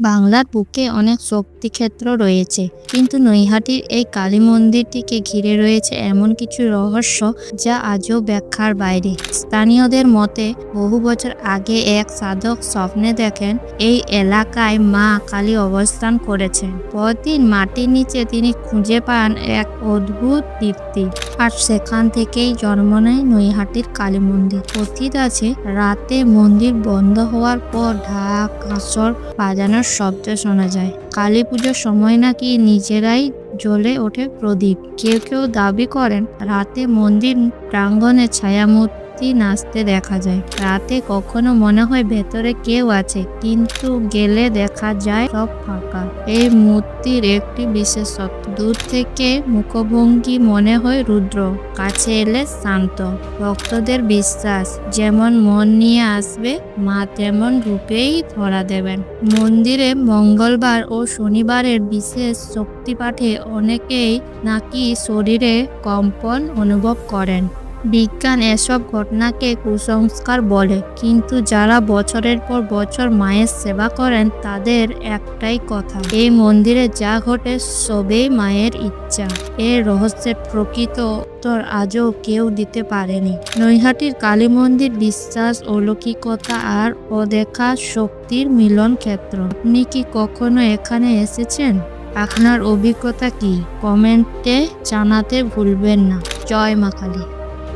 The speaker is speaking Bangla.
বাংলার বুকে অনেক শক্তিক্ষেত্র রয়েছে, কিন্তু নৈহাটির এই কালী মন্দিরটিকে ঘিরে রয়েছে এমন কিছু রহস্য যা আজও ব্যাখ্যার বাইরে। স্থানীয়দের মতে, বহু বছর আগে এক সাধক স্বপ্নে দেখেন, এই এলাকায় মা কালী অবস্থান করেছেন। পরদিন মাটির নিচে তিনি খুঁজে পান এক অদ্ভুত দীপ্তি। আর সেখান থেকেই জন্ম নেয় নৈহাটির কালী মন্দির। কথিত আছে, রাতে মন্দির বন্ধ হওয়ার পর ঢাক আসর বাজানোর শব্দ শোনা যায়। কালী পুজোর সময় নাকি নিজেরাই জ্বলে ওঠে প্রদীপ। কেউ কেউ দাবি করেন, রাতে মন্দির প্রাঙ্গণে ছায়ামূর্তি নাচতে দেখা যায়। রাতে কখনো মনে হয় ভেতরে কেউ আছে, কিন্তু গেলে দেখা যায় সব ফাঁকা। এই মূর্তির একটি বিশেষত্ব, দূর থেকে মুখভঙ্গি মনে হয় রুদ্র, কাছে এলে শান্ত। ভক্তদের বিশ্বাস, যেমন মন নিয়ে আসবে, মা তেমন রূপেই ধরা দেবেন। মন্দিরে মঙ্গলবার ও শনিবারের বিশেষ শক্তিপাঠে অনেকেই নাকি শরীরে কম্পন অনুভব করেন। বিজ্ঞান এসব ঘটনাকে কুসংস্কার বলে। কিন্তু যারা বছরের পর বছর মায়ের সেবা করেন, তাদের একটাই কথা, এই মন্দিরে যা ঘটে সবেই মায়ের ইচ্ছা। এর রহস্যের প্রকৃত উত্তর আজও কেউ দিতে পারেনি। নৈহাটির কালী মন্দির বিশ্বাস, অলৌকিকতা আর অদেখা শক্তির মিলন ক্ষেত্র। আপনি কি কখনো এখানে এসেছেন? আপনার অভিজ্ঞতা কি? কমেন্টে জানাতে ভুলবেন না। জয় মা কালী।